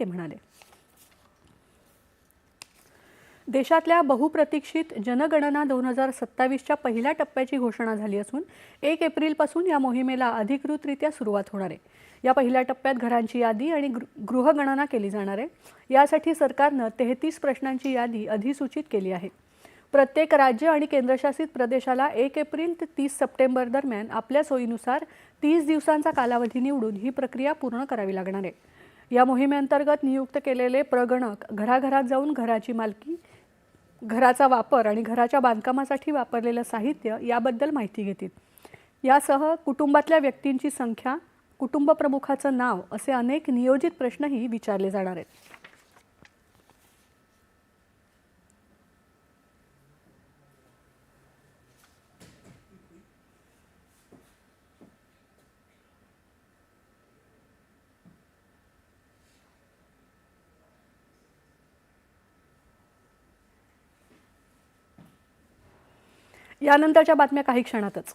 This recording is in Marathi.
ते म्हणाले. देशातल्या बहुप्रतीक्षित जनगणना दोन हजार सत्तावीसच्या पहिल्या टप्प्याची घोषणा झाली असून एक एप्रिलपासून या मोहिमेला अधिकृतरित्या सुरुवात होणार आहे. या पहिल्या टप्प्यात घरांची यादी आणि गृहगणना केली जाणार आहे. यासाठी सरकारनं तेहतीस प्रश्नांची यादी अधिसूचित केली आहे. प्रत्येक राज्य आणि केंद्रशासित प्रदेशाला एक एप्रिल ते तीस सप्टेंबर दरम्यान आपल्या सोयीनुसार तीस दिवसांचा कालावधी निवडून ही प्रक्रिया पूर्ण करावी लागणार आहे. या मोहिमेअंतर्गत नियुक्त केलेले प्रगणक घराघरात जाऊन घराची मालकी घराचा वापर आणि घराच्या बांधकामासाठी वापरलेलं साहित्य याबद्दल माहिती घेतील. यासह कुटुंबातल्या व्यक्तींची संख्या कुटुंब प्रमुखाचं नाव असे अनेक नियोजित प्रश्नही विचारले जाणार आहेत. यानंतरच्या बातम्या काही क्षणातच.